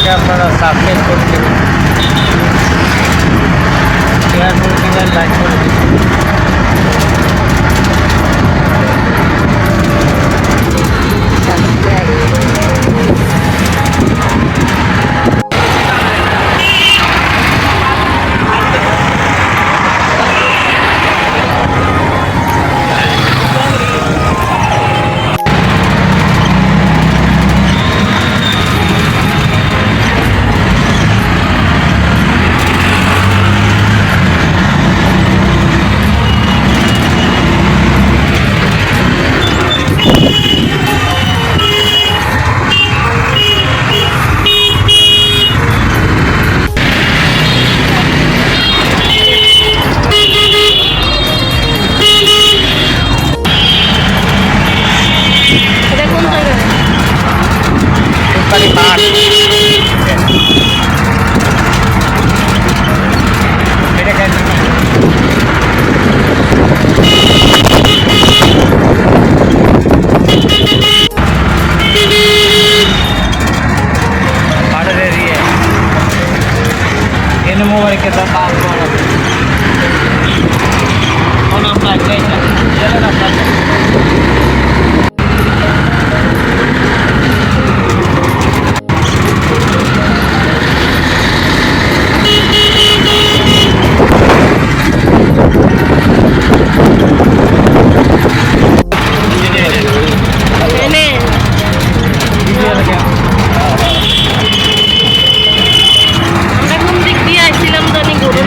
চ্যানেলটাকে আপনারা সাবস্ক্রাইব করে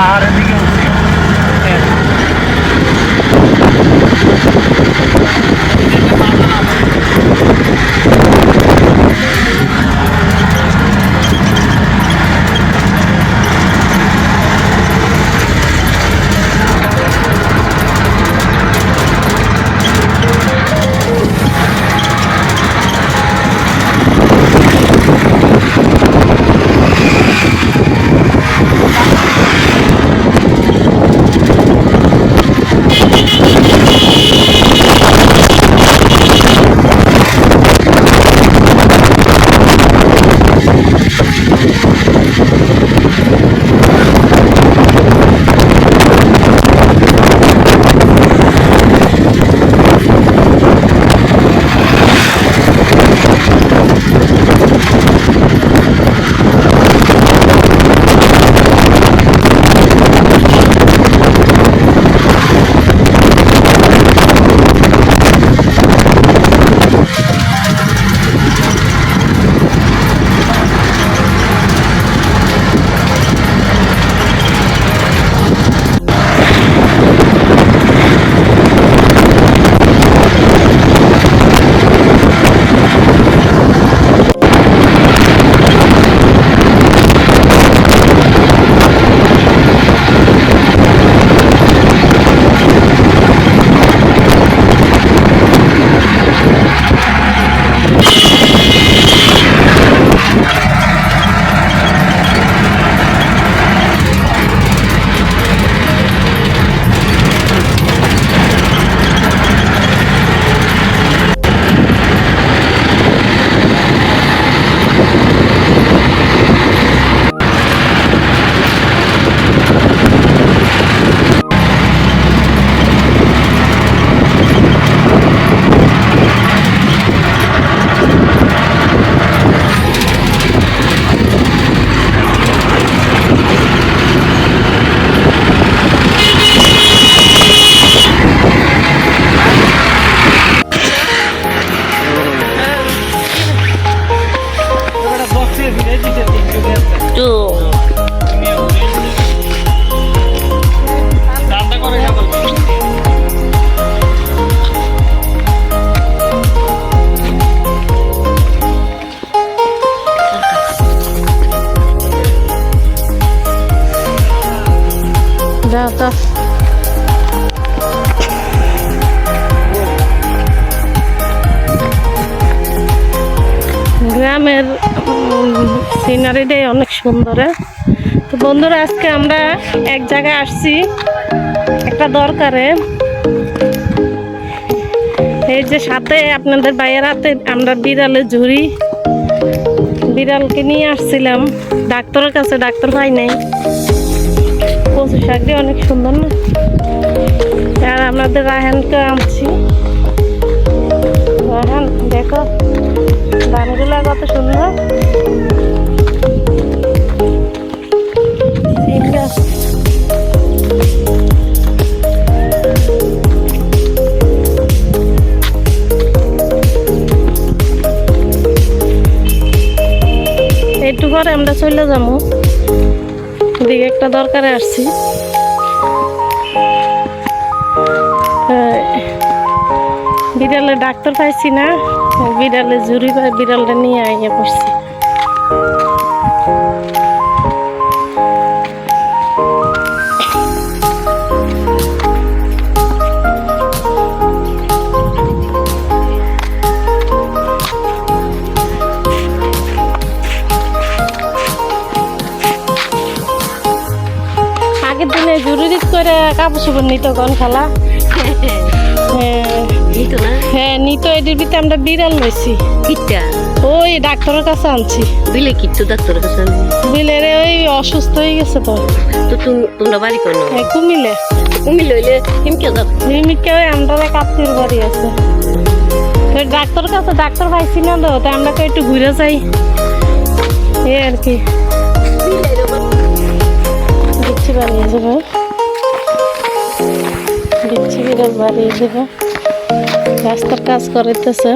matter. সিনারিটাই অনেক সুন্দর। হ্যাঁ? তো বন্ধুরা, আজকে আমরা এক জায়গায় আসছি। একটা দরকারে। এই যে সাথে আপনাদের বাইরের হাতে আমরা বিড়ালে ঝুড়ি। বিড়ালকে নিয়ে আসছিলাম। ডাক্তারের কাছে, ডাক্তার পাই নাই। কচু শাকটি অনেক সুন্দর না? আর আমাদের রায়হানকে আনছি। রায়হান, দেখো ধানগুলো কত সুন্দর। একটু পরে আমরা চলে যাব। দিকে একটা দরকারে আসছি। বিড়ালে ডাক্তার পাইছি না বিড়ালে জুড়ি বিড়ালটা নিয়ে আইয়া পড়ছি। চোপড় নিত গন খালা হ্যাঁ হ্যাঁ নিত এটির ভিতরে আমরা বিড়াল লইছি। কিটা ওই ডাক্তারের কাছে আনছি। বিলে কিচ্ছু ডাক্তার কাছে আনবি। বিলের ওই অসুস্থ হয়ে গেছে তো। তো তুমি তোমরা বাড়ি করো হ্যাঁ, কুমিলে তুমি লইলে কেমকে যাও লিমিটকে ওই আমরা কাপ্তির বাড়ি আছে। তো ডাক্তারের কাছে ডাক্তার পাইছি না তো তাই আমরা কই একটু ঘুরে যাই। এই আর কি। দিচ্ছি বানিয়ে যাব দিচ্ছি বাড়িয়ে যাব রাস্তার কাজ করাইতেছে।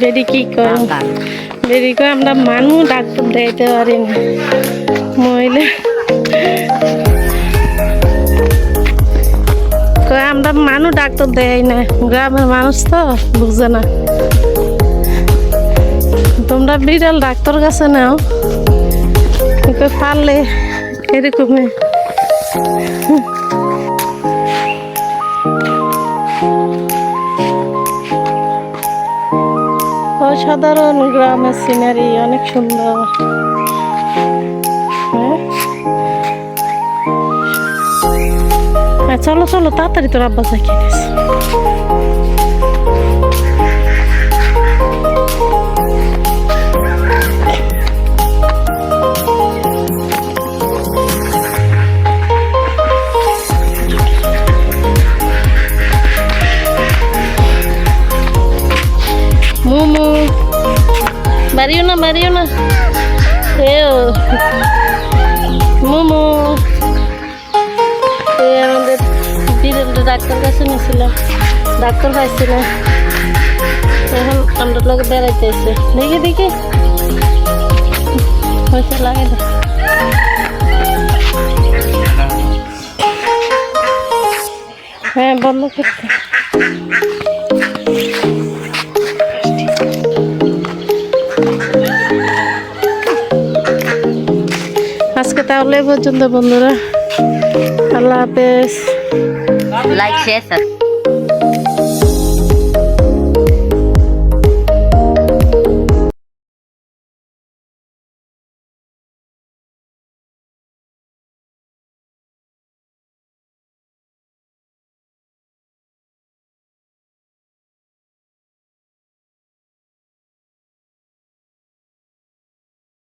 বেডি কি কর বেডি করে আমরা মানুষ ডাক্তার দেখাইতে পারি না। মহিলা। আমরা মানুষ ডাক্তার দেয় না। গ্রামের মানুষ তো বুঝে না। তোমরা বিড়াল ডাক্তার কাছে নাও। পারলে এরকমই। অসাধারণ গ্রামের সিনারি অনেক সুন্দর। হ্যাঁ? হ্যাঁ, চলো চলো তাড়াতাড়ি তোর আব্বা যাকে মোমো এ ও মোমো এই আমাদের বিড়ালটা ডাক্তার কাছে নিয়েছিলাম ডাক্তার পাইছি না। এখন আমরা লোক বেড়াইতে এসে দেখি দেখি। হয়েছে লাগে না। হ্যাঁ বন্ধ করতে। তাহলে পর্যন্ত বন্ধুরা। আল্লাহ হাফেজ। Like share